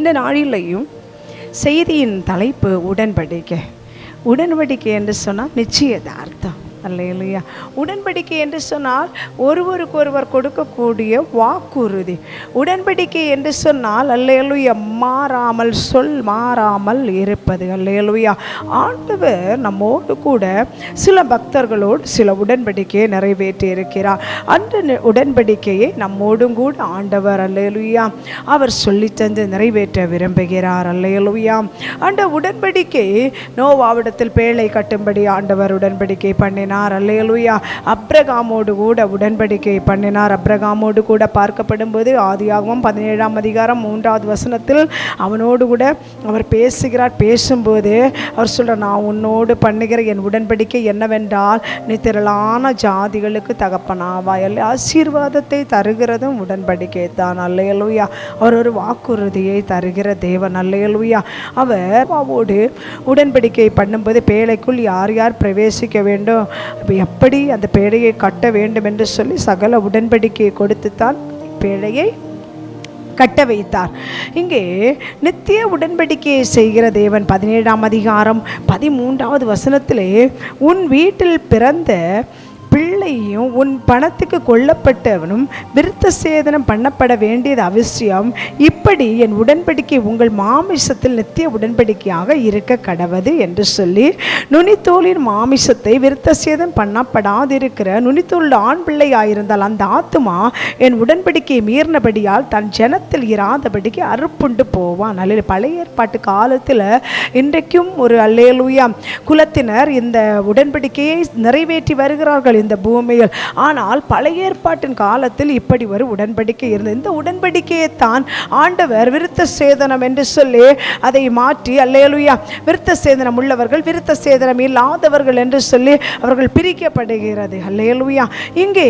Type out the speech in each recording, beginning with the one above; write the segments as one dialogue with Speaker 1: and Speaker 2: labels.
Speaker 1: இந்த நாளிலையும் செய்தியின் தலைப்பு உடன்படிக்கை. உடன்படிக்கை என்று சொன்னால் நிச்சயதார்த்தம். அல்லையா உடன்படிக்கை என்று சொன்னால் ஒருவருக்கொருவர் கொடுக்கக்கூடிய வாக்குறுதி. உடன்படிக்கை என்று சொன்னால் அல்லையலுயா மாறாமல் சொல் மாறாமல் இருப்பது. அல்லையலுயா ஆண்டவர் நம்மோடு கூட சில பக்தர்களோடு சில உடன்படிக்கையை நிறைவேற்றி இருக்கிறார் அந்த உடன்படிக்கையை நம்மோடும் கூட ஆண்டவர் அல்லையலுயா அவர் சொல்லி தந்து நிறைவேற்ற விரும்புகிறார். அல்லையலுயா அந்த உடன்படிக்கை நோவாவிடத்தில் பேழை கட்டும்படி ஆண்டவர் உடன்படிக்கை பண்ணினார். அல்லேலுயா. அப்ரகாமோடு கூட உடன்படிக்கை பண்ணினார். அப்ரகாமோடு கூட பார்க்கப்படும்போது ஆதியாகவும் பதினேழாம் அதிகாரம் மூன்றாவது வசனத்தில் அவனோடு கூட அவர் பேசுகிறார். பேசும்போது அவர் சொல்கிற நான் உன்னோடு பண்ணுகிற என் உடன்படிக்கை என்னவென்றால் நீ திரளான ஜாதிகளுக்கு தகப்பனாவா அல்ல ஆசீர்வாதத்தை தருகிறதும் உடன்படிக்கை தான். அல்லையலுயா அவர் ஒரு வாக்குறுதியை தருகிற தேவன். அல்லையலுயா அவர் அப்பாவோடு உடன்படிக்கை பண்ணும்போது பேழைக்குள் யார் யார் பிரவேசிக்க வேண்டும்? அப்போ எப்படி அந்த பேழையை கட்ட வேண்டும் என்று சொல்லி சகல உடன்படிக்கையை கொடுத்துத்தான் பேழையை கட்ட வைத்தார். இங்கே நித்திய உடன்படிக்கையை செய்கிற தேவன் பதினேழாம் அதிகாரம் பதிமூன்றாவது வசனத்திலே உன் வீட்டில் பிறந்த ஏழையும் உன் பணத்துக்கு கொல்லப்பட்டவனும் விருத்த சேதனம் பண்ணப்பட வேண்டியது அவசியம். இப்படி என் உடன்படிக்கை உங்கள் மாமிசத்தில் நித்திய உடன்படிக்கையாக இருக்க கடவது என்று சொல்லி நுனித்தோலின் மாமிசத்தை விருத்த சேதம் பண்ணப்படாதிருக்கிற நுனித்தோல் ஆண் பிள்ளையாயிருந்தால் அந்த ஆத்துமா என் உடன்படிக்கையை மீறினபடியால் தன் ஜனத்தில் இராதபடிக்கு அறுப்புண்டு போவான். அல்ல பழைய ஏற்பாட்டு காலத்தில் இன்றைக்கும் ஒரு அல்லேலுயா குலத்தினர் இந்த உடன்படிக்கையை நிறைவேற்றி வருகிறார்கள். இந்த பூமியில். ஆனால் பழைய ஏற்பாட்டின் காலத்தில் இப்படி ஒரு உடன்படிக்கை இருந்தது. இந்த உடன்படிக்கையை தான் ஆண்டவர் விருத்த சேதனம் என்று சொல்லி அதை மாற்றி அல்லேலுயா விருத்த சேதனம் உள்ளவர்கள் விருத்த சேதனம் இல்லாதவர்கள் என்று சொல்லி அவர்கள் பிரிக்கப்படுகிறது. அல்லேலுயா. இங்கே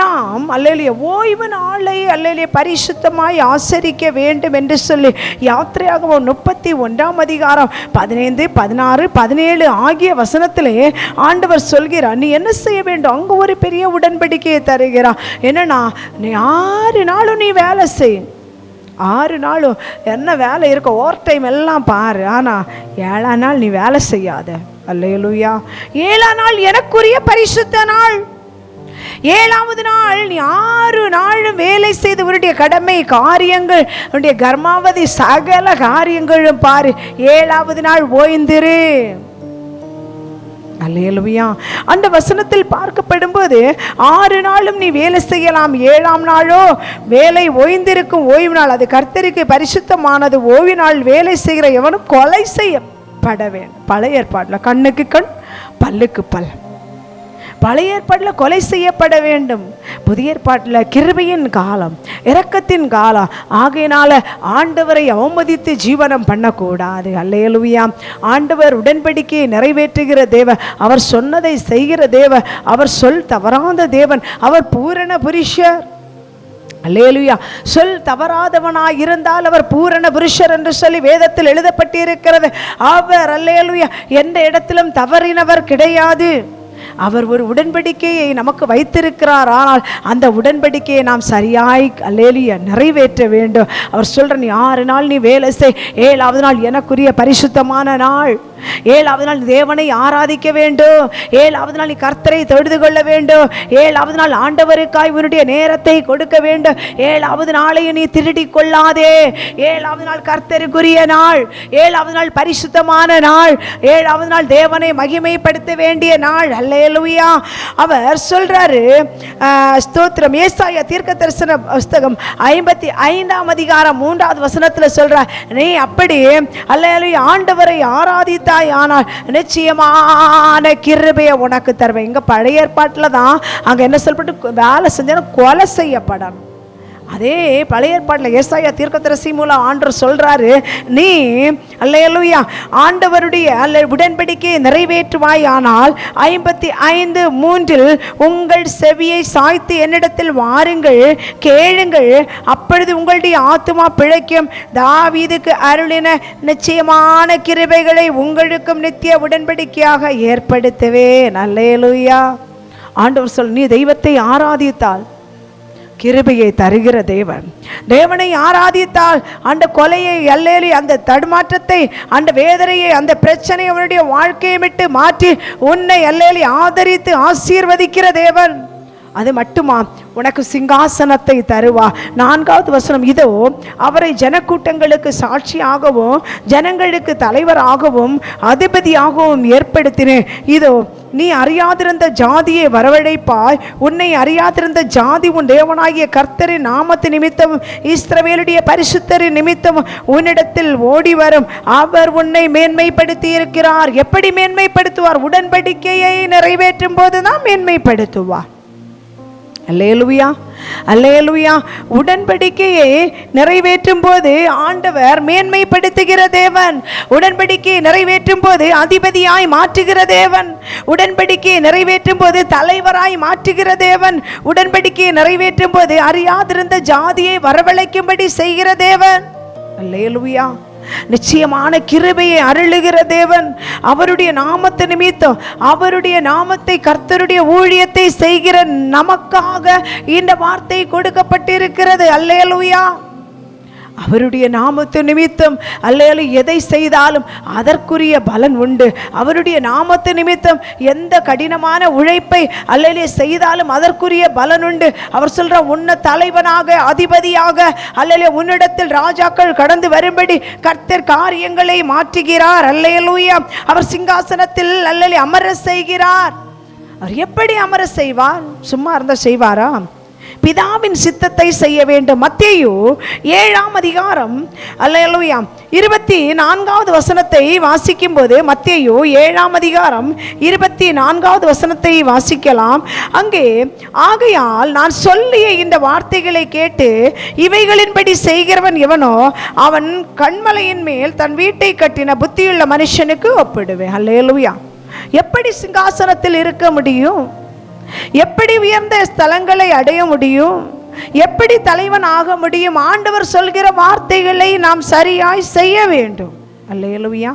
Speaker 1: நாம் அல்லேலூயா ஓய்வு நாளை அல்லேலூயா பரிசுத்தமாய் ஆசரிக்க வேண்டும் என்று சொல்லி யாத்திரையாகவும் முப்பத்தி ஒன்றாம் அதிகாரம் பதினைந்து பதினாறு பதினேழு ஆகிய வசனத்திலே ஆண்டவர் சொல்கிறார். நீ என்ன செய்ய வேண்டும்? அங்கே ஒரு பெரிய உடன்படிக்கையை தருகிறான் என்னன்னா நீ ஆறு நாளும் நீ வேலை செய். ஆறு நாளும் என்ன வேலை இருக்க ஓவர் டைம் எல்லாம் பாரு. ஆனால் ஏழாம் நாள் நீ வேலை செய்யாத. அல்லேலூயா. ஏழாம் நாள் எனக்குரிய பரிசுத்த நாள். ஏழாவது நாள் நீ ஆறு நாளும் வேலை செய்து உன்னுடைய கடமை காரியங்கள் உன்னுடைய கர்மாவதி சகல காரியங்களும் பாரு. ஏழாவது நாள் ஓய்ந்திரு. அல்லேலுயா. அந்த வசனத்தில் பார்க்கப்படும்போது ஆறு நாளும் நீ வேலை செய்யலாம் ஏழாம் நாளோ வேலை ஓய்ந்திருக்கும் ஓய்வு நாள். அது கர்த்தருக்கு பரிசுத்தமானது. ஓய்வு நாள் வேலை செய்கிற எவனும் கொலை செய்யப்பட வேண்டும் பழைய ஏற்பாடில். கண்ணுக்கு கண் பல்லுக்கு பல். பழைய ஏற்பாட்டில் கொலை செய்யப்பட வேண்டும். புதிய ஏற்பாட்டில் கிருபையின் காலம் இரக்கத்தின் காலம். ஆகையினால ஆண்டவரை அவமதித்து ஜீவனம் பண்ணக்கூடாது. அல்லேலுவியா ஆண்டவர் உடன்படிக்கையை நிறைவேற்றுகிற தேவ அவர் சொன்னதை செய்கிற தேவ அவர் சொல் தவறாத தேவன் அவர் பூரண புருஷர். அல்லேலுயா. சொல் தவறாதவனாய் இருந்தால் அவர் பூரண புருஷர் என்று சொல்லி வேதத்தில் எழுதப்பட்டிருக்கிறது. அவர் அல்லேலுயா எந்த இடத்திலும் தவறினவர் கிடையாது. அவர் ஒரு உடன்படிக்கையை நமக்கு வைத்திருக்கிறார். ஆனால் அந்த உடன்படிக்கையை நாம் சரியாய் அல்லேலிய நிறைவேற்ற வேண்டும். அவர் சொல்கிற நீ ஆறு நாள் நீ வேலை செய். ஏழாவது நாள் எனக்குரிய பரிசுத்தமான நாள். ஏழாவது நாள் தேவனை ஆராதிக்க வேண்டும். ஏழாவது நாள் நீ கர்த்தரை தொழுது கொள்ள வேண்டும். ஏழாவது நாள் ஆண்டவருக்காய் உன்னுடைய நேரத்தை கொடுக்க வேண்டும். ஏழாவது நாளையும் நீ திருடி கொள்ளாதே. ஏழாவது நாள் கர்த்தருக்குரிய நாள். ஏழாவது நாள் பரிசுத்தமான நாள். ஏழாவது நாள் தேவனை மகிமைப்படுத்த வேண்டிய நாள். அல்லேலூயா. அவர் சொல்றாரு ஆஹ், ஸ்தோத்திரம். ஏசாயா தீர்க்க தரிசன புஸ்தகம் ஐம்பத்தி ஐந்தாம் அதிகாரம் மூன்றாவது வசனத்தில் சொல்றார் நீ அப்படி அல்லேலூயா ஆண்டவரை ஆராதித்தாய் ஆனால் நிச்சயமான கிருபையை உனக்கு தருவேன். இங்கே பழைய ஏற்பாட்டில் தான் அங்க என்ன சொல்லப்பட்டு வேலை செஞ்சா கொலை செய்யப்படணும். அதே பழைய ஏற்பாட்டில் ஏசாயா தீர்க்கத்தரசி மூலம் ஆண்டர் சொல்றாரு நீ அல்லேலூயா ஆண்டவருடைய அல்ல உடன்படிக்கையை நிறைவேற்றுவாய் ஆனால் ஐம்பத்தி ஐந்து மூன்றில் உங்கள் செவியை சாய்த்து என்னிடத்தில் வாருங்கள் கேளுங்கள் அப்பொழுது உங்களுடைய ஆத்துமா பிழைக்கும். தாவீதுக்கு அருளின நிச்சயமான கிருபைகளை உங்களுக்கும் நித்திய உடன்படிக்கையாக ஏற்படுத்துவேன் அல்லையலுயா ஆண்டவர் சொல் நீ தெய்வத்தை ஆராதித்தால் கிருபையை தருகிற தேவன். தேவனை ஆராதித்தால் அந்த கொலையை எல்லேலி அந்த தடுமாற்றத்தை அந்த வேதனையை அந்த பிரச்சனையை அவனுடைய வாழ்க்கையை விட்டு மாற்றி உன்னை எல்லேலி ஆதரித்து ஆசீர்வதிக்கிற தேவன். அது மட்டுமா? உனக்கு சிங்காசனத்தை தருவா. நான்காவது வசனம் இதோ அவரை ஜனக்கூட்டங்களுக்கு சாட்சியாகவும் ஜனங்களுக்கு தலைவராகவும் அதிபதியாகவும் ஏற்படுத்தினேன் இதோ நீ அறியாதிருந்த ஜாதியை வரவழைப்பாய். உன்னை அறியாதிருந்த ஜாதி உன் தேவனாகிய கர்த்தரின் நாமத்து நிமித்தம் இஸ்ரவேலுடைய பரிசுத்தரின் நிமித்தம் உன்னிடத்தில் ஓடி வரும் அவர் உன்னை மேன்மைப்படுத்தி இருக்கிறார் எப்படி மேன்மைப்படுத்துவார்? உடன்படிக்கையை நிறைவேற்றும் போதுதான் மேன்மைப்படுத்துவார். அல்லேலுவியா அல்லேலுவியா உடன்படிக்கையை நிறைவேற்றும் போது ஆண்டவர் மேன்மைப்படுத்துகிற தேவன். உடன்படிக்கையை நிறைவேற்றும் போது அதிபதியாய் மாற்றுகிற தேவன். உடன்படிக்கையை நிறைவேற்றும் போது தலைவராய் மாற்றுகிற தேவன். உடன்படிக்கையை நிறைவேற்றும் போது அறியாதிருந்த ஜாதியை வரவழைக்கும்படி செய்கிற தேவன். அல்லேலுவியா நிச்சயமான கிருபையை அருளுகிற தேவன். அவருடைய நாமத்து நிமித்தம் அவருடைய நாமத்தை கர்த்தருடைய ஊழியத்தை செய்கிற நமக்காக இந்த வார்த்தை கொடுக்கப்பட்டிருக்கிறது. அல்லேலுயா. அவருடைய நாமத்து நிமித்தம் அல்லேலு எதை செய்தாலும் அதற்குரிய பலன் உண்டு. அவருடைய நாமத்து நிமித்தம் எந்த கடினமான உழைப்பை அல்லேலே செய்தாலும் அதற்குரிய பலன் உண்டு. அவர் சொல்ற உன்ன தலைவனாக அதிபதியாக அல்லேலே உன்னிடத்தில் ராஜாக்கள் கடந்து வரும்படி கர்த்தர் காரியங்களை மாற்றுகிறார். அல்லையலூயா. அவர் சிங்காசனத்தில் அல்லலே அமர செய்கிறார். அவர் எப்படி அமர செய்வார்? சும்மா இருந்தால் செய்வாரா? பிதாவின் சித்தத்தை செய்ய வேண்டும். மத்தேயு ஏழாம் அதிகாரம் அல்லையா இருபத்தி நான்காவது வசனத்தை வாசிக்கும் போது மத்தேயு ஏழாம் அதிகாரம் இருபத்தி நான்காவது வசனத்தை வாசிக்கலாம். அங்கே ஆகையால் நான் சொல்லிய இந்த வார்த்தைகளை கேட்டு இவைகளின்படி செய்கிறவன் எவனோ அவன் கண்மலையின் மேல் தன் வீட்டை கட்டின புத்தியுள்ள மனுஷனுக்கு ஒப்பிடுவேன். அல்லேலூயா. எப்படி சிங்காசனத்தில் இருக்க முடியும்? எப்படி உயர்ந்த ஸ்தலங்களை அடைய முடியும்? எப்படி தலைவன் ஆக முடியும்? ஆண்டவர் சொல்கிற வார்த்தைகளை நாம் சரியாய் செய்ய வேண்டும். அல்லேலுயா.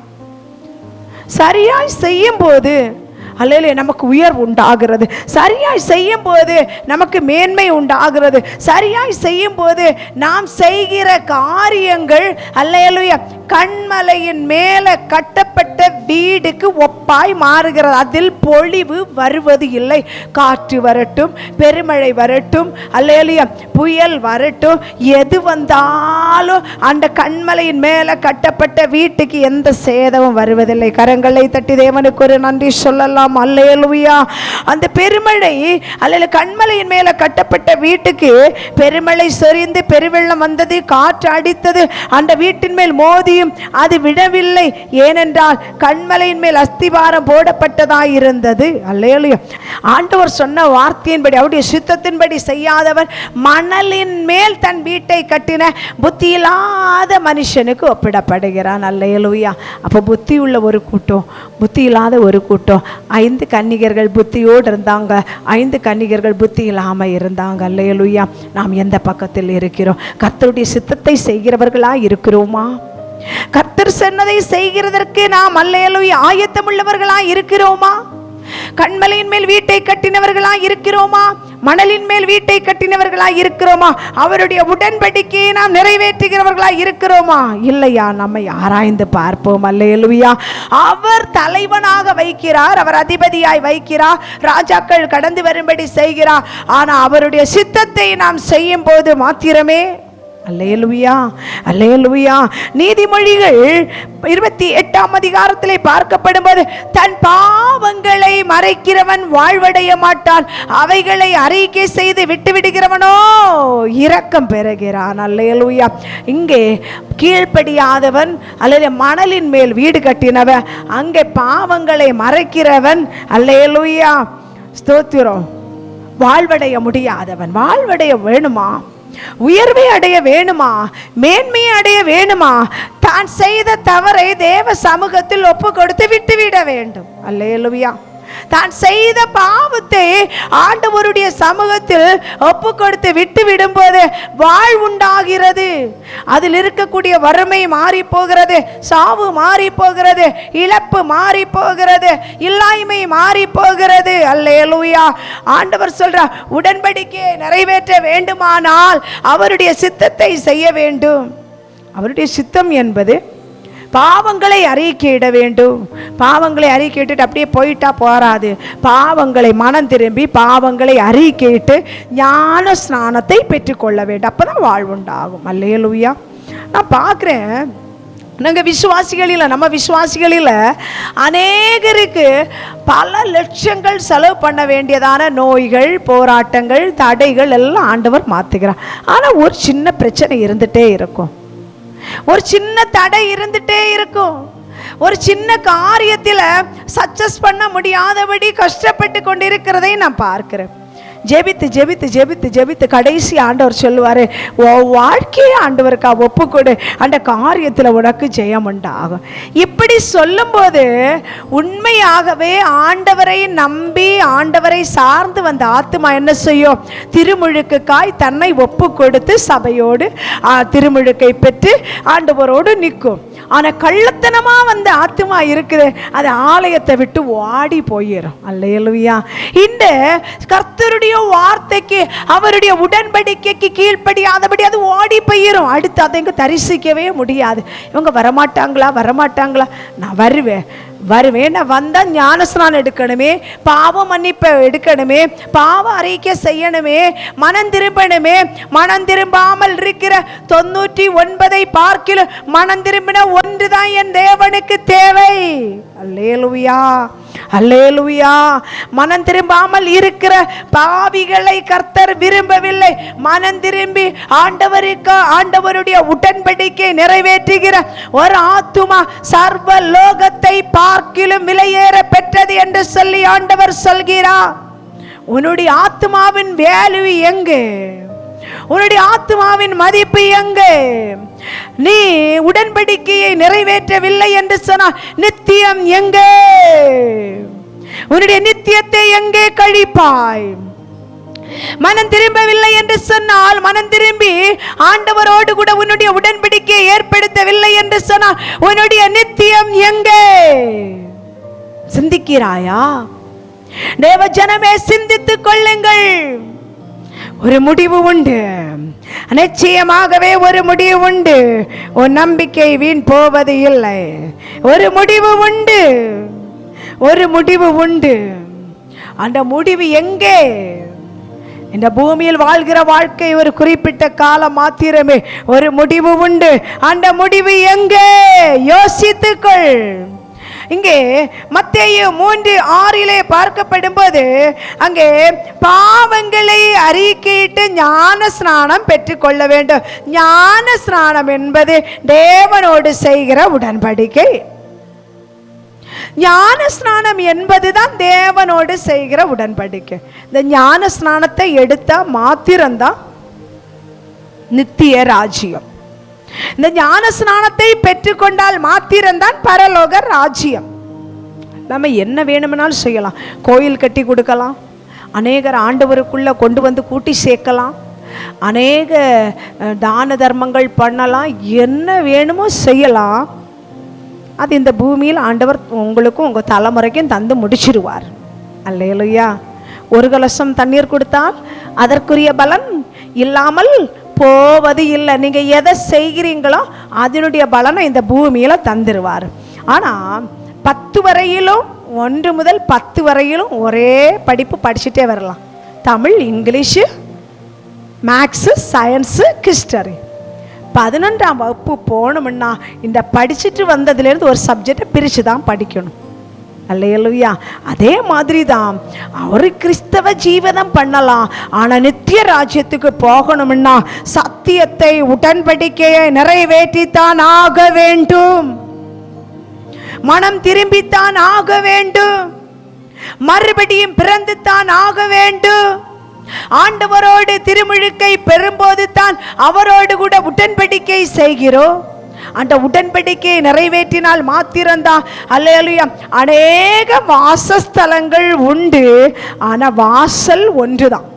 Speaker 1: சரியாய் செய்யும் போது அல்லையிலே நமக்கு உயர்வு உண்டாகிறது. சரியாய் செய்யும் போது நமக்கு மேன்மை உண்டாகிறது. சரியாய் செய்யும் போது நாம் செய்கிற காரியங்கள் அல்லையலுயா கண்மலையின் மேலே கட்டப்பட்ட வீடுக்கு ஒப்பாய் மாறுகிறது. அதில் பொழிவு வருவது இல்லை. காற்று வரட்டும் பெருமழை வரட்டும் அல்லையிலுயா புயல் வரட்டும். எது வந்தாலும் அந்த கண்மலையின் மேலே கட்டப்பட்ட வீட்டுக்கு எந்த சேதமும் வருவதில்லை. கரங்களை தட்டி தேவனுக்கு ஒரு நன்றி சொல்லலாம். அல்லேலுயா. அந்த பெருமழை அல்ல கண்மலையின் மேலே கட்டப்பட்ட வீட்டுக்கு பெருமழை சொரிந்து பெருவெள்ளம் வந்தது காற்று அடித்தது. அந்த வீட்டின் மேல் மோதியும் அது விடவில்லை. ஏனென்றால் கண்மலையின் மேல் அஸ்திவாரம் போடப்பட்டதாய் இருந்தது அல்லேலுயா. ஆண்டவர் சொன்ன வார்த்தையின்படி அவருடைய சித்தத்தின்படி செய்யாதவர் மணலின் மேல் தன் வீட்டை கட்டின புத்தி இல்லாத மனுஷனுக்கு ஒப்பிடப்படுகிறான். அல்லேலுயா. அப்போ புத்தி உள்ள ஒரு கூட்டம் புத்தி இல்லாத ஒரு கூட்டம். ஐந்து கன்னிகர்கள் புத்தியோடு இருந்தாங்க. ஐந்து கன்னிகர்கள் புத்தி இல்லாமல் இருந்தாங்க. அல்லேலுயா. நாம் எந்த பக்கத்தில் இருக்கிறோம்? கத்தருடைய சித்தத்தை செய்கிறவர்களாக இருக்கிறோமா கத்தர் சொன்னதை செய்கிறதற்கு நாம் மல்லையலுய் ஆயத்தம் உள்ளவர்களாக இருக்கிறோமா? கண்மலையின் மேல் வீட்டை கட்டினவர்களா இருக்கிறோமா? மணலின் மேல் வீட்டை கட்டினவர்களா இருக்கிறோமா? அவருடைய உடன்படிக்கையை நாம் நிறைவேற்றுகிறவர்களா இருக்கிறோமா? இல்லையா? நம்மை ஆராய்ந்து பார்ப்போம் அல்லேலுயா. அவர் தலைவனாக வைக்கிறார் அவர் அதிபதியாய் வைக்கிறார் ராஜாக்கள் கடந்து வரும்படி செய்கிறார். ஆனா அவருடைய சித்தத்தை நாம் செய்யும் போது மாத்திரமே அல்லேலுயா அல்லேலுயா. நீதிமொழிகள் இருபத்தி எட்டாம் அதிகாரத்திலே பார்க்கப்படும்போது தன் பாவங்களை மறைக்கிறவன் வாழ்வடைய மாட்டான். அவைகளை அறிக்கை செய்து விட்டு விடுகிறவனோ இரக்கம் பெறுகிறான். அல்லேலுயா. இங்கே கீழ்ப்படியாதவன் அல்லது மணலின் மேல் வீடு கட்டினவன் அங்கே பாவங்களை மறைக்கிறவன். அல்லேலுயா. ஸ்தோத்திரம். வாழ்வடைய முடியாதவன். வாழ்வடைய வேணுமா? உயர்வை அடைய வேணுமா? மேன்மையை அடைய வேணுமா? தான் செய்த தவறை தேவ சமூகத்தில் ஒப்பு கொடுத்து விட்டுவிட வேண்டும். அல்லேலுயா. தான் செய்த பாவத்தை ஆண்டவருடைய சமூகத்தில் ஒப்பு கொடுத்து விட்டு விடும்போது வாழ்வுண்டாகிறது. அதில் இருக்கக்கூடிய வறுமை மாறி போகிறது சாவு மாறி போகிறது இழப்பு மாறி போகிறது இல்லாய்மை மாறி போகிறது அல்லேலூயா. ஆண்டவர் சொல்ற உடன்படிக்கையை நிறைவேற்ற வேண்டுமானால் அவருடைய சித்தத்தை செய்ய வேண்டும். அவருடைய சித்தம் என்பது பாவங்களை அறிக்கையிட வேண்டும். பாவங்களை அறிக்கையிட்டு அப்படியே போயிட்டா போராது பாவங்களை மனம் திரும்பி பாவங்களை அறிக்கையிட்டு ஞான ஸ்நானத்தை பெற்றுக்கொள்ள வேண்டும். அப்பதான் வாழ்வுண்டாகும். அல்லேலூயா. நான் பார்க்குறேன். நாங்கள் விசுவாசிகளில் நம்ம விசுவாசிகளில் அநேகருக்கு பல லட்சங்கள் செலவு பண்ண வேண்டியதான நோய்கள் போராட்டங்கள் தடைகள் எல்லாம் ஆண்டவர் மாற்றுகிறார் ஆனால் ஒரு சின்ன பிரச்சனை இருந்துகிட்டே இருக்கும். ஒரு சின்ன தடை இருந்துட்டே இருக்கும். ஒரு சின்ன காரியத்தில் சக்சஸ் பண்ண முடியாதபடி கஷ்டப்பட்டு கொண்டிருக்கிறதை நான் பார்க்கிறேன். ஜெபித்து ஜெபித்து ஜெபித்து ஜெபித்து கடைசி ஆண்டவர் சொல்லுவார் ஓ வாழ்க்கையை ஆண்டவருக்கா ஒப்புக்கொடு. அந்த காரியத்தில் உனக்கு ஜெயம் உண்டாகும். இப்படி சொல்லும்போது உண்மையாகவே ஆண்டவரை நம்பி ஆண்டவரை சார்ந்து வந்த ஆத்மா என்ன செய்யும்? திருமுழுக்குக்காய் தன்னை ஒப்பு கொடுத்து சபையோடு திருமுழுக்கை பெற்று ஆண்டவரோடு நிற்கும். ஆனால் கள்ளத்தனமா வந்த ஆத்மா இருக்குது. அது ஆலயத்தை விட்டு ஓடி போயிடும் அல்லையலுவியா இந்த கர்த்தருடைய வார்த்தைக்கு அவருடைய உடன்படிக்கைக்கு கீழ்ப்படியாதபடி அது ஓடி போயிடும் அடுத்து அதை இங்கே தரிசிக்கவே முடியாது. இவங்க வரமாட்டாங்களா? வரமாட்டாங்களா? நான் வருவேன். வருவேன். நான் வந்தால் ஞானஸ்நானம் எடுக்கணுமே. பாவ மன்னிப்பை எடுக்கணுமே. பாவ அறிக்கை செய்யணுமே. மனம் திரும்பணுமே. மனம் திரும்பாமல் இருக்கிற தொண்ணூற்றி ஒன்பதை பார்க்கிலும் மனம் திரும்பின ஒன்று தான் என் தேவனுக்கு தேவை. அல்லேலுவியா அல்லேலுவியா மனம் திரும்பாமல் இருக்கிற பாவிகளை கர்த்தர் விரும்பவில்லை. மனம் திரும்பி ஆண்டவருக்கு ஆண்டவருடைய உடன்படிக்கை நிறைவேற்றுகிற ஒரு ஆத்துமா சர்வ லோகத்தை பார்க்கிலும் விலையேற பெற்றது என்று சொல்லி ஆண்டவர் சொல்கிறார். உன்னுடைய ஆத்மாவின் வேல்யூ எங்கு? உன்னுடைய ஆத்மாவின் மதிப்பு எங்கே? நீ உடன்படிக்கையை நிறைவேற்றவில்லை என்று சொன்னால் நித்தியம் எங்கே? உன்னுடைய நித்தியத்தை எங்கே கழிப்பாய்? மனம் திரும்பவில்லை என்று சொன்னால் மனம் திரும்பி ஆண்டவரோடு கூட உன்னுடைய உடன்படிக்கையை ஏற்படுத்தவில்லை என்று சொன்னால் உன்னுடைய நித்தியம் எங்கே? சிந்திக்கிறாயா? தேவ ஜனமே சிந்தித்துக் கொள்ளுங்கள். ஒரு முடிவு உண்டு. நிச்சயமாகவே ஒரு முடிவு உண்டு. உன் நம்பிக்கை வீண் போவது இல்லை. ஒரு முடிவு உண்டு. ஒரு முடிவு உண்டு. அந்த முடிவு எங்கே? இந்த பூமியில் வாழ்கிற வாழ்க்கை ஒரு குறிப்பிட்ட காலம் மாத்திரமே. ஒரு முடிவு உண்டு. அந்த முடிவு எங்கே? யோசித்துக்கொள். இங்கே மத்தேயு மூன்று ஆறிலே பார்க்கப்படும்போது அங்கே பாவங்களை அறிக்கையிட்டு ஞான ஸ்நானம் பெற்றுக்கொள்ள வேண்டும். ஞான ஸ்நானம் என்பது தேவனோடு செய்கிற உடன்படிக்கை. ஞான ஸ்நானம் என்பதுதான் தேவனோடு செய்கிற உடன்படிக்கை. இந்த ஞான ஸ்நானத்தை எடுத்தா மாத்திரம்தான் நித்திய ராஜ்யம். இந்த ஞான ஸ்நானத்தை பெற்றுக்கொண்டால் மாத்திரம்தான் பரலோக ராஜ்யம். நம்ம என்ன வேணும்னாலும் செய்யலாம். கோயில் கட்டி கொடுக்கலாம். அநேகர் ஆண்டவருக்குள்ளே கொண்டு வந்து கூட்டி சேர்க்கலாம். அநேக தான தர்மங்கள் பண்ணலாம். என்ன வேணுமோ செய்யலாம். அது இந்த பூமியில் ஆண்டவர் உங்களுக்கும் உங்கள் தலைமுறைக்கும் தந்து முடிச்சிருவார். அல்லையா ஒரு கலசம் தண்ணீர் கொடுத்தால் அதற்குரிய பலன் இல்லாமல் போவது இல்லை. நீங்கள் எதை செய்கிறீங்களோ அதனுடைய பலனை இந்த பூமியில் தந்துடுவார் ஆனால் பத்து வரையிலும் ஒன்று முதல் பத்து வரையிலும் ஒரே படிப்பு படிச்சுட்டே வரலாம். Tamil English maths science history பதினொன்றாம் வகுப்பு போகணும்னா இந்த படிச்சுட்டு வந்ததுலேருந்து ஒரு சப்ஜெக்டை பிரித்து தான் படிக்கணும். அல்லையா அதே மாதிரி தான் அவர் கிறிஸ்தவ ஜீவனம் பண்ணலாம் ஆனால் நித்திய ராஜ்யத்துக்கு போகணும்னா சத்தியத்தை உடன்படிக்கையை நிறைவேற்றித்தான் ஆக வேண்டும். மனம் திரும்பித்தான் ஆக வேண்டும். மறுபடியும் பிறந்துத்தான் ஆக வேண்டும். ஆண்டவரோடு திருமுழுக்கை பெறும்போது தான் அவரோடு கூட உடன்படிக்கை செய்கிறோம். அந்த உடன்படிக்கையை நிறைவேற்றினால் மாத்திரம்தான். அல்லையா அநேக வாசஸ்தலங்கள் உண்டு. ஆனால் வாசல் ஒன்றுதான்.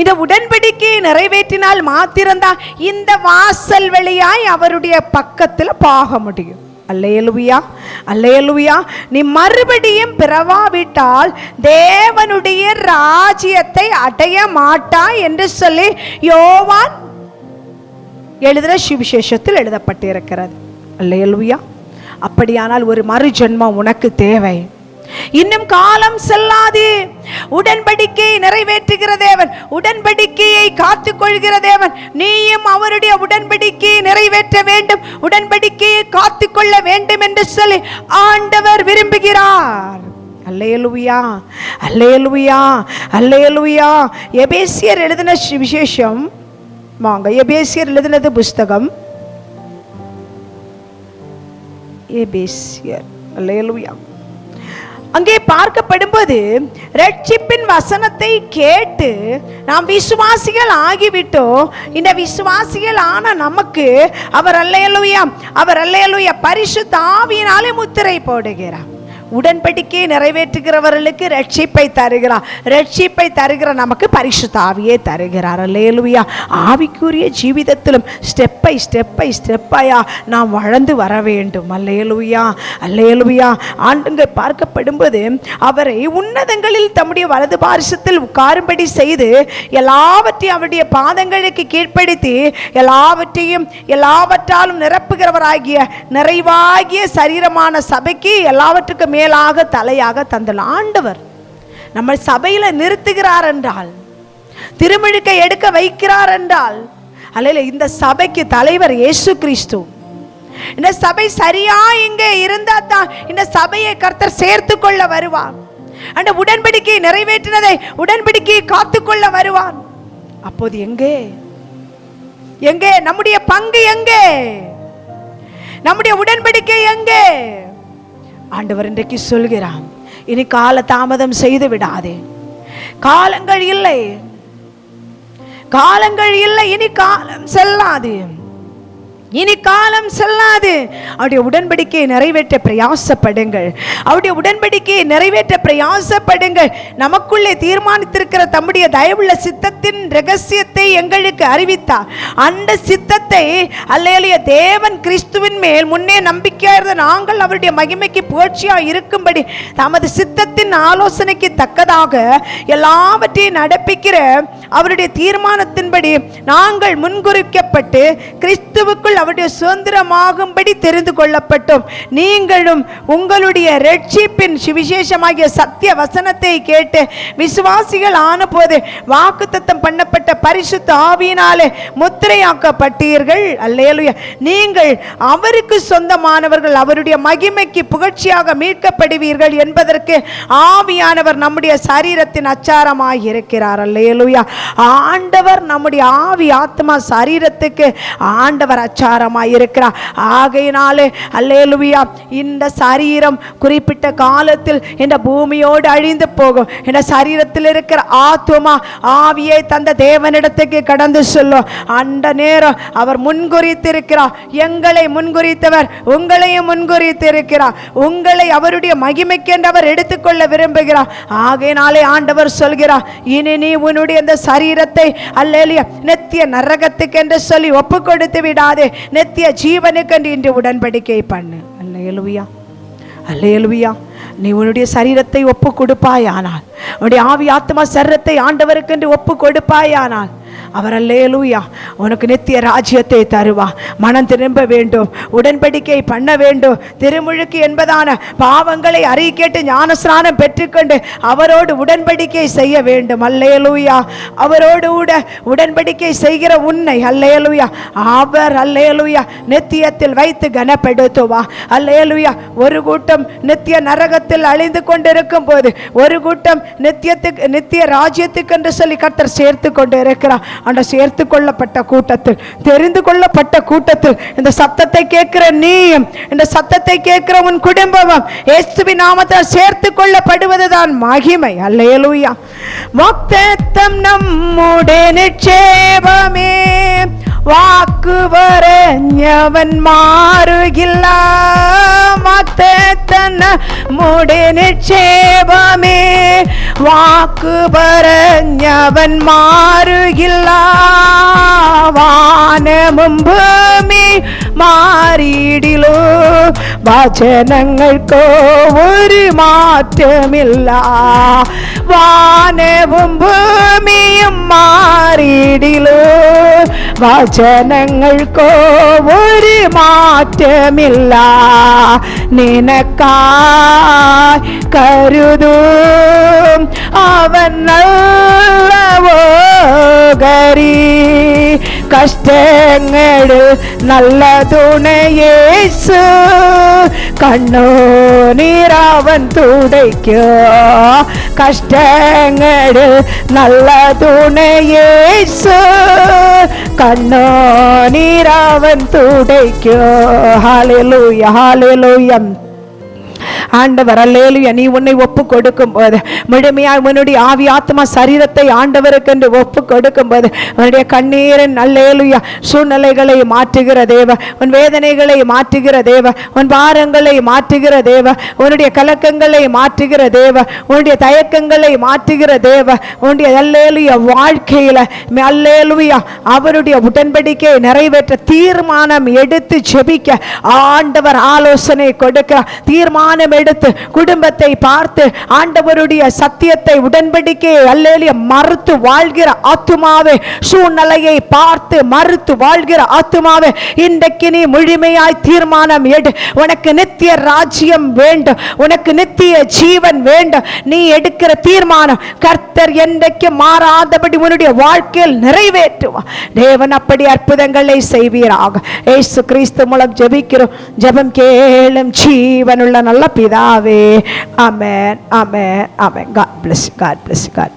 Speaker 1: இந்த உடன்படிக்கையை நிறைவேற்றினால் மாத்திரம்தான் இந்த வாசல் வழியாய் அவருடைய பக்கத்தில் பாக முடியும். அல்லையலுவியா அல்லையலுவியா நீ மறுபடியும் பிறவாவிட்டால் தேவனுடைய ராஜ்யத்தை அடைய மாட்டாய் என்று சொல்லி யோவான் எழுதின சுவிசேஷத்தில் எழுதப்பட்டிருக்கிறது. அல்லையல்வியா அப்படியானால் ஒரு மறு ஜென்மம் உனக்கு தேவை. இன்னும் காலம் செல்லாது. உடன்படிக்கையை நிறைவேற்றுகிற தேவன். உடன்படிக்கையை காத்து கொள்கிற தேவன். நீயும் அவருடைய உடன்படிக்கையை நிறைவேற்ற வேண்டும். உடன்படிக்கையை காத்துக்கொள்ள வேண்டும் என்று சொல்லி ஆண்டவர் விரும்புகிறார். அல்லேலுவியா அல்லேலுவியா அல்லேலுவியா எபேசியர் எழுதின விசேஷம் வாங்க எபேசியர் எழுதினது புஸ்தகம். எபேசியர். அல்லேலுவியா அங்கே பார்க்கப்படும்போது ரட்சிப்பின் வசனத்தை கேட்டு நாம் விசுவாசிகள் ஆகிவிட்டோம். இந்த விசுவாசிகள் ஆன நமக்கு அவர் அல்லையலுயா அவர் அல்லையலுயா பரிசு தாவியினாலே முத்திரை போடுகிறார். உடன்படிக்கையை நிறைவேற்றுகிறவர்களுக்கு ரட்சிப்பை தருகிறார். ரட்சிப்பை தருகிற நமக்கு பரிசுத்த ஆவியே தருகிறார். அல்லேலுயா. ஆவிக்குரிய ஜீவிதத்திலும் ஸ்டெப் பை ஸ்டெப் பை ஸ்டெப்பையா நாம் வளர்ந்து வர வேண்டும். அல்லேலுவியா அல்லேலுவியா ஆண்டுங்க பார்க்கப்படும்போது அவரை உன்னதங்களில் தம்முடைய வலது பாரிசத்தில் உட்காரும்படி செய்து எல்லாவற்றையும் அவருடைய பாதங்களுக்கு கீழ்ப்படுத்தி எல்லாவற்றையும் எல்லாவற்றாலும் நிரப்புகிறவராகிய நிறைவாகிய சரீரமான சபைக்கு எல்லாவற்றுக்கும் மேலாக தலையாக தந்துள்ள ஆண்டவர் நம்ம சபையில நிறுத்துகிறார் என்றால் திருமுழுக்கை எடுக்க வைக்கிறார் என்றால் அல்ல இந்த சபைக்கு தலைவர் இயேசு கிறிஸ்து. இந்த சபை சரியா இங்கே இருந்தா தான் இந்த சபையை கர்த்தர் சேர்த்து கொள்ள வருவார். அந்த உடன்படிக்கையை நிறைவேற்றினதை உடன்படிக்கையை காத்துக்கொள்ள வருவார். அப்போது எங்கே? எங்கே? நம்முடைய பங்கு எங்கே? நம்முடைய உடன்படிக்கை எங்கே? ஆண்டவர் இன்றைக்கு சொல்கிறான் இனி கால தாமதம் செய்து விடாதே. காலங்கள் இல்லை. காலங்கள் இல்லை இனி காலம் செல்லாது. இனி காலம் செல்லாது. அவருடைய உடன்படிக்கையை நிறைவேற்ற பிரயாசப்படுங்கள். அவருடைய உடன்படிக்கையை நிறைவேற்ற பிரயாசப்படுங்கள். நமக்குள்ளே தீர்மானித்திருக்கிற தம்முடைய தயவுள்ள சித்தத்தின் ரகசியத்தை எங்களுக்கு அறிவித்தார். அந்த சித்தத்தை அல்லேலிய தேவன் கிறிஸ்துவின் மேல் முன்னே நம்பிக்கையாக இருந்த நாங்கள் அவருடைய மகிமைக்கு புகழ்ச்சியாக இருக்கும்படி தமது சித்தத்தின் ஆலோசனைக்கு தக்கதாக எல்லாவற்றையும் நடப்பிக்கிற அவருடைய தீர்மானத்தின்படி நாங்கள் முன்குறிக்கப்பட்டு கிறிஸ்துவுக்குள் அவருடைய சுதந்திரமாகும்படி தெரிந்து கொள்ளப்பட்டோம். நீங்களும் உங்களுடைய ரட்சிப்பின் சுவிசேஷமாகிய சத்திய வசனத்தை கேட்டு விசுவாசிகள் ஆனபோது வாக்குத்தத்தம் பண்ணப்பட்ட பரிசுத்த ஆவியினாலே முத்திரையாக்கப்பட்டீர்கள். அல்லேலுயா. நீங்கள் அவருக்கு சொந்தமானவர்கள் அவருடைய மகிமைக்கு புகழ்ச்சியாக மீட்கப்படுவீர்கள் என்பதற்கு ஆவியானவர் நம்முடைய சரீரத்தின் அச்சாரமாக இருக்கிறார் அல்லேலுயா. ஆண்டவர் நம்முடைய ஆவி ஆத்மா சரீரத்துக்கு ஆண்டவர் அச்சாரம் அச்சாரமாய் இருக்கிறார் ஆகையினாலே அல்லேலுவியா இந்த சரீரம் குறிப்பிட்ட காலத்தில் இந்த பூமியோடு அழிந்து போகும். இந்த சரீரத்தில் இருக்கிற ஆத்மா ஆவியை தந்த தேவனிடத்துக்கு கடந்து சொல்லும். அந்த நேரம் அவர் முன்குறித்திருக்கிறார். எங்களை முன்குறித்தவர் உங்களையும் முன்குறித்திருக்கிறார். உங்களை அவருடைய மகிமைக்கென்று அவர் எடுத்துக்கொள்ள விரும்புகிறார். ஆகையினாலே ஆண்டவர் சொல்கிறார் இனி நீ உன்னுடைய இந்த சரீரத்தை அல்லேலியா நித்திய நரகத்துக்கு என்று சொல்லி ஒப்பு கொடுத்து விடாதே. நித்திய ஜீவனுக்கு இன்று உடன்படிக்கை பண்ணு. அல்லேலுவியா அல்லேலுவியா நீ உன்னுடைய சரீரத்தை ஒப்பு கொடுப்பாயானால் உன்னுடைய ஆவி ஆத்மா சரீரத்தை ஆண்டவருக்கு என்று ஒப்பு கொடுப்பாயானால் அவர் அல்லேலூயா. உனக்கு நித்திய ராஜ்யத்தை தருவா. மனம் திரும்ப வேண்டும். உடன்படிக்கை பண்ண வேண்டும். திருமுழுக்கு என்பதான பாவங்களை அறிக்கேட்டு ஞானஸ்நானம் பெற்றுக்கொண்டு அவரோடு உடன்படிக்கை செய்ய வேண்டும். அல்லேலூயா. அவரோடு கூட உடன்படிக்கை செய்கிற உன்னை. அல்லேலூயா. அவர் அல்லேலூயா. நித்தியத்தில் வைத்து கனப்படுத்துவா. அல்லேலூயா. ஒரு கூட்டம் நித்திய நரகத்தில் அழிந்து கொண்டிருக்கும் போது ஒரு கூட்டம் நித்தியத்துக்கு நித்திய ராஜ்யத்துக்கு என்று சொல்லி கர்த்தர் சேர்த்து கொண்டு இருக்கிறார் அந்த சேர்த்து கொள்ளப்பட்ட கூட்டத்தில் தெரிந்து கொள்ளப்பட்ட கூட்டத்தில் இந்த சத்தத்தை கேட்கிற நீயும் இந்த சத்தத்தை கேட்கிற உன் குடும்பமும் ஏசுபி நாமத்தால் சேர்த்து கொள்ளப்படுவதுதான் மகிமை. அல்லையலூயா மொத்தத்தம் நம்முடைய நிச்சேபமே വാക്കു പറഞ്ഞവൻ മാറുകില്ല. മത്തെ തന്നെ മുടി നിക്ഷേപമേ. വാക്ക് പറഞ്ഞവൻ മാറുകില്ല. വാനമും ഭൂമി മാറിയിടിലു. വചനങ്ങൾക്കോ ഒരു മാറ്റമില്ല. വാനവും ഭൂമിയും വചനങ്ങൾക്കോ ഒരു മാറ്റമില്ല. നിനക്കായി കരുതും അവൻ നല്ലവോകരി കഷ്ടങ്ങളിൽ നല്ല കണ്ണോ നീരാവൻ തുടയ്ക്കോ. കഷ്ടങ്ങൾ നല്ല തുണയേശു കണ്ണു നീരാവൻ തുടയ്ക്കോ. ഹാലലൂയ ഹാലലൂയം. ஆண்டவர் அல்லேலுயா நீ உன்னை ஒப்பு கொடுக்கும் போது முழுமையாய் உன்னுடைய ஆவி ஆத்மா சரீரத்தை ஆண்டவருக்கு என்று ஒப்பு கொடுக்கும் போது உன்னுடைய கண்ணீரின் அல்லேலுயா சூழ்நிலைகளை மாற்றுகிற தேவ உன் வேதனைகளை மாற்றுகிற தேவ உன் பாரங்களை மாற்றுகிற தேவ உன்னுடைய கலக்கங்களை மாற்றுகிற தேவ உன்னுடைய தயக்கங்களை மாற்றுகிற தேவ உன்னுடைய அல்லேலுயா வாழ்க்கையில அல்லேலுயா அவருடைய உடன்படிக்கையை நிறைவேற்ற தீர்மானம் எடுத்து ஜெபிக்க ஆண்டவர் ஆலோசனை கொடுக்க தீர்மானம் எடுத்து குடும்பத்தை பார்த்து ஆண்டவருடைய சத்தியத்தை உடன்படிக்கையை அல்லேலிய மறுத்து வாழ்கிற ஆத்துமாவே சூழ்நிலையை பார்த்து மறுத்து வாழ்கிற ஆத்துமாவே இன்றைக்கு நீ முழுமையாய் தீர்மானம் எடு. உனக்கு நித்திய ராஜ்யம் வேண்டும். உனக்கு நித்திய ஜீவன் வேண்டும். நீ எடுக்கிற தீர்மானம் கர்த்தர் என்றைக்கு மாறாதபடி உன்னுடைய வாழ்க்கையில் நிறைவேற்றுவா தேவன் அப்படி அற்புதங்களை செய்வீராக. ஏசு கிறிஸ்து மூலம் ஜெபிக்கிறோம். ஜெபம் கேளும் ஜீவனுள்ள நல்ல பிதாவே ஆமென் ஆமென் ஆமென் God bless you, God bless you, God